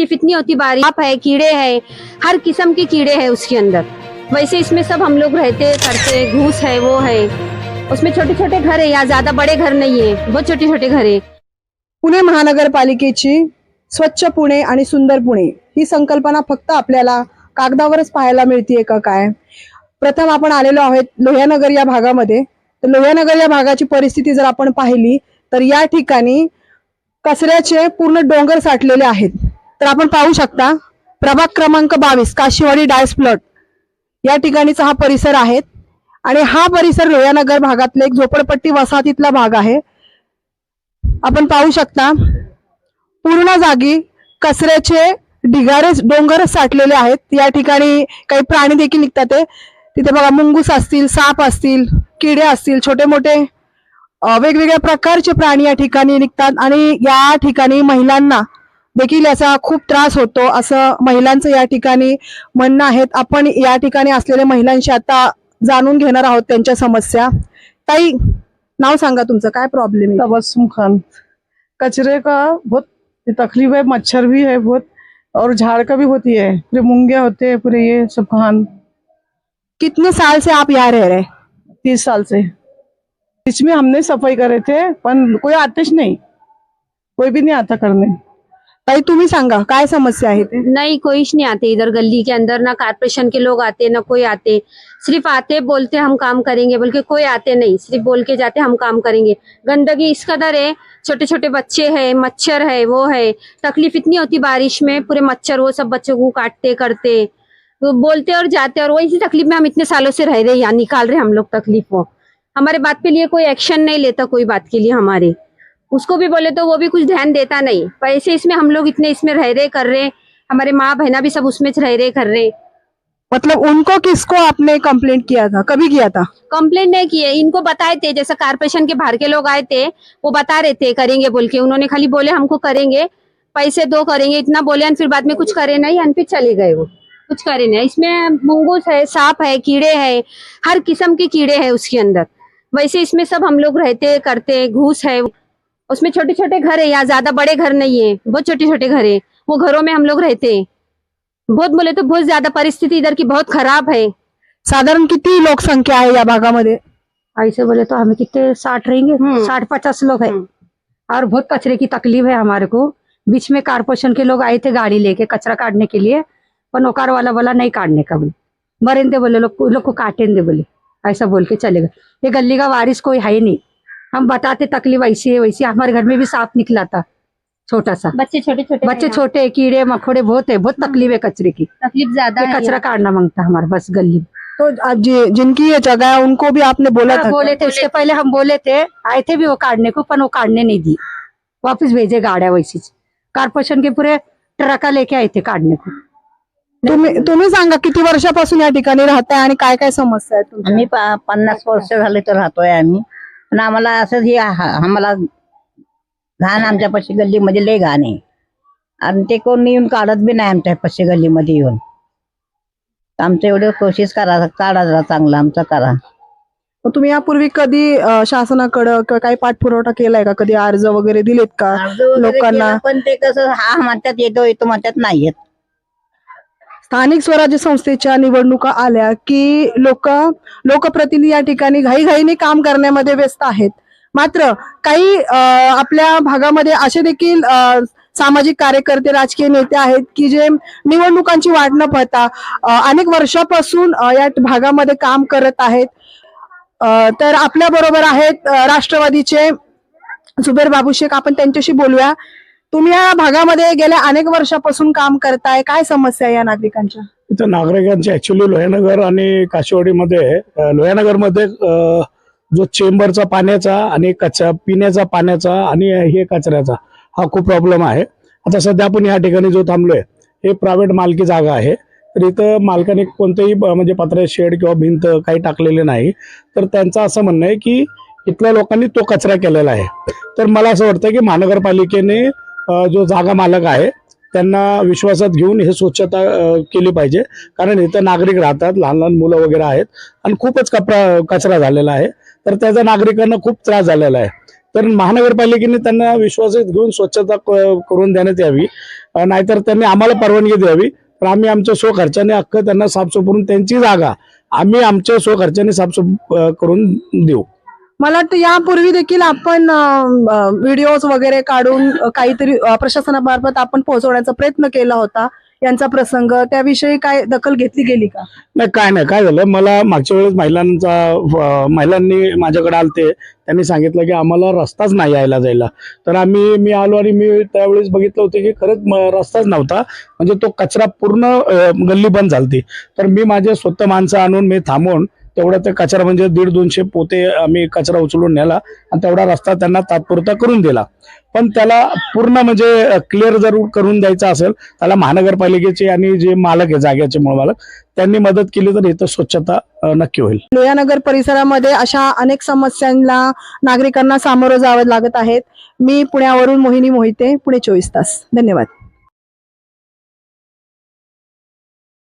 तकलीफ इतनी होती बारिश है कीड़े है हर किस्म के कीड़े है उसके अंदर। वैसे इसमें सब हम लोग रहते करते घूस है वो है। उसमें छोटे छोटे घर है या ज्यादा बड़े घर नहीं है बहुत छोटे छोटे घर है। पुणे महानगरपालिकेची स्वच्छ पुणे आणि सुंदर पुणे ही संकल्पना फक्त आपल्याला कागदावरच पाहायला मिळतीये का काय? प्रथम आपण आलेलो आहोत लोह्यानगर या भागामध्ये. तर लोह्यानगर या भागाची परिस्थिती जर आपण पाहिली तर या ठिकाणी कचऱ्याचे पूर्ण डोंगर साठलेले आहेत. तर आपण पाहू शकता प्रभाग क्रमांक बावीस काशीवाडी डायस प्लॉट. या ठिकाणीचा हा परिसर आहे. आणि हा परिसर लोयानगर भागातला एक झोपडपट्टी वसाहतीतला भाग आहे. आपण पाहू शकता पूर्ण जागी कचऱ्याचे ढिगारे डोंगर साठलेले आहेत. या ठिकाणी काही प्राणी देखील निघतात ते. तिथे बघा मुंगूस असतील साप असतील किडे असतील छोटे मोठे वेगवेगळ्या प्रकारचे प्राणी या ठिकाणी निघतात. आणि या ठिकाणी महिलांना देखील याचा खूप त्रास होतो. असं महिलांचं या ठिकाणी म्हणणं आहे. आपण या ठिकाणी असलेल्या महिलांशी आता जाणून घेणार आहोत त्यांच्या समस्या. ताई नाव सांगा तुमचं. काय प्रॉब्लेम तबस्सुम खान. कचरे का बहुत तकलीफ है मच्छर भी है बहुत और झाड़ का भी होती है। पूरे मूंगे होते हैं पूरे ये सब खान। कितने साल से आप यहाँ रह रहे तीस साल से। बीच में हमने सफाई करे थे पण कोई आतेच नहीं। कोई भी नहीं आता करने। ताई, तुम्ही सांगा, काय समस्या ते नहीं कोई नहीं आते इधर गली के अंदर, ना कारपोरेशन के लोग आते, ना कोई आते। सिर्फ़ आते बोलते, हम काम करेंगे बोल के कोई आते नहीं। सिर्फ़ बोल के जाते, हम काम करेंगे। गंदगी इस कदर है छोटे छोटे बच्चे हैं, मच्छर है, वो है। तकलीफ़ इतनी होती बारिश में, पूरे मच्छर, वो सब बच्चों को काटते, करते। तो बोलते और जाते, और वही तकलीफ़ में हम इतने सालों से रह रहे हैं, यहाँ निकाल रहे हम लोग तकलीफ़। को हमारे बात के लिए कोई एक्शन नहीं लेता कोई बात के लिए हमारे। उसको भी बोले तो वो भी कुछ ध्यान देता नहीं। पैसे इसमें हम लोग इतने इसमें रह रहे कर रहे हमारे माँ बहना भी सब उसमें रह रहे कर रहे। मतलब उनको किसको आपने कंप्लेंट किया था? कभी किया था? कंप्लेंट नहीं किए। इनको बताए थे जैसे कारपोरेशन के बाहर के लोग आए थे वो बता रहे थे करेंगे बोल के। उन्होंने खाली बोले हमको करेंगे। पैसे दो करेंगे। इतना बोले फिर बाद में कुछ करे नहीं फिर चले गए वो। कुछ करे नहीं। इसमें मुंगूस है सांप है कीड़े है। हर किस्म के कीड़े है उसके अंदर। वैसे इसमें सब हम लोग रहते करते घूस है उसमें छोटे छोटे घर है यहाँ ज़्यादा बड़े घर नहीं है बहुत छोटे छोटे घर है वो घरों में हम लोग रहते हैं। बहुत बोले तो बहुत ज़्यादा परिस्थिति इधर की बहुत खराब है। साधारण किती लोकसंख्या आहे या भागामध्ये? ऐसे बोले तो हमें कितने साठ रहेंगे? हम्म। साठ पचास लोग हैं। हम्म। और बहुत कचरे की तकलीफ़ है हमारे को। बीच में कारपोरेशन के लोग आए थे गाड़ी लेके कचरा काटने के लिए पर नौकार वाला बोला नहीं काटने का बोले। मरेंदे बोले लोग लोग को काटेंदे बोले। ऐसा बोल के चले गए। ये गली का वारिस कोई है ही नहीं। हम बताते तकलीफ़ ऐसी है वैसी हमारे घर में भी सांप निकला था छोटा सा। बच्चे छोटे छोटे बच्चे छोटे कीड़े मकोड़े बहुत है बहुत तकलीफ़ है कचरे की। तकलीफ़ ज़्यादा कचरा काटना माँगता हमारे बस गली तो आज जिनकी ये जगह है उनको भी आपने बोला हाँ, था? बोले थे उससे पहले हम बोले थे आए थे भी वो काटने को पर वो काटने नहीं दी वापस भेजे गाड़िया वैसी। कारपोरेशन के पूरे ट्रका लेके आए थे काटने को। तुम्ही तुम्ही सांगा किती वर्षापासून या ठिकाणी राहताय आणि काय काय समस्या आहेत? आम्ही पन्नास वर्ष झाले तर राहतोय आम्ही. पण आम्हाला असंच हे आम्हाला घाण आमच्यापाशी गल्लीमध्ये लय घाण आहे. आणि ते कोण येऊन काढत बी नाही आमच्यापाशी गल्लीमध्ये येऊन. आमचं एवढं कोशिश करा काढा जरा चांगला आमचा करा. मग तुम्ही यापूर्वी कधी अं, शासनाकडं किंवा काही पाठपुरवठा केलाय का? कधी अर्ज वगैरे दिलेत का अर्ज वगैरे लोकांना- केला, पण ते कसं हा म्हणतात येतो येतो म्हणतात नाही येत. स्थानिक स्वराज्य संस्थेच्या निवडणुका आल्या की लोक लोकप्रतिनिधी या ठिकाणी घाईघाईने काम करण्यामध्ये व्यस्त आहेत. मात्र काही आपल्या भागामध्ये असे देखील सामाजिक कार्यकर्ते राजकीय नेते आहेत की जे निवडणुकांची वाट न पाहता अनेक वर्षापासून या भागामध्ये काम करत आहेत. तर आपल्या बरोबर आहेत राष्ट्रवादीचे जुबेर बाबू शेख. आपण त्यांच्याशी बोलूया. तुम्ही या भागामध्ये गेल्या अनेक वर्षापासून काम करताय. काय समस्या आहे या नागरिकांच्या? इथं नागरिकांची ऍक्च्युली लोह्यानगर आणि काशिवाडीमध्ये अं, जो चेंबरचा पाण्याचा आणि कचरा पिण्याचा पाण्याचा आणि हे कचऱ्याचा हा खूप प्रॉब्लेम आहे. आता सध्या आपण या ठिकाणी जो थांबलोय हे प्रायव्हेट मालकी जागा आहे. तर इथं मालकाने कोणतेही म्हणजे पत्रे शेड किंवा भिंत काही टाकलेले नाही. तर त्यांचं असं म्हणणं आहे की इथल्या लोकांनी तो कचरा केलेला आहे. तर मला असं वाटतं की महानगरपालिकेने जो जागा मालक आहे त्यांना विश्वासात घेऊन हे स्वच्छता केली पाहिजे. कारण इथं नागरिक राहतात लहान लहान मुलं वगैरे आहेत आणि खूपच कपरा कचरा झालेला आहे. तर त्याचा नागरिकांना खूप त्रास झालेला आहे. तर महानगरपालिकेने त्यांना विश्वासात घेऊन स्वच्छता क- करून देण्यात यावी. नाहीतर त्यांनी आम्हाला परवानगी द्यावी. तर आम्ही आमच्या स्वखर्चाने अख्खं त्यांना साफसफ करून त्यांची जागा आम्ही आमच्या स्वखर्चाने साफसफ करून देऊ. मला वाटतं यापूर्वी देखील आपण व्हिडिओज वगैरे काढून काहीतरी प्रशासनामार्फत आपण पोहोचवण्याचा प्रयत्न केला होता यांचा प्रसंग. त्याविषयी काय दखल घेतली गेली का? नाही काय नाही. काय झालं? मला मागच्या वेळेस महिलांचा महिलांनी माझ्याकडे आलते. त्यांनी सांगितलं की आम्हाला रस्ताच नाही यायला जायला. तर आम्ही मी आलो आणि मी त्यावेळेस बघितलं होतं की खरंच रस्ताच नव्हता. म्हणजे तो कचरा पूर्ण गल्ली बंद झालती. तर मी माझे स्वतः माणसं आणून मी थांबवून तेवढ्या ते कचरा म्हणजे दीड दोनशे पोते आम्ही कचरा उचलून नेला आणि तेवढा रस्ता त्यांना तात्पुरता करून दिला. पण त्याला पूर्ण म्हणजे क्लिअर जर करून द्यायचा असेल त्याला महानगरपालिकेचे आणि जे मालक आहे जागेचे मूळ मालक त्यांनी मदत केली तर इथं स्वच्छता नक्की होईल. लोहानगर परिसरामध्ये अशा अनेक समस्यांना नागरिकांना सामोरं जावं लागत आहेत. मी पुण्यावरून मोहिनी मोहिते पुणे चोवीस तास. धन्यवाद.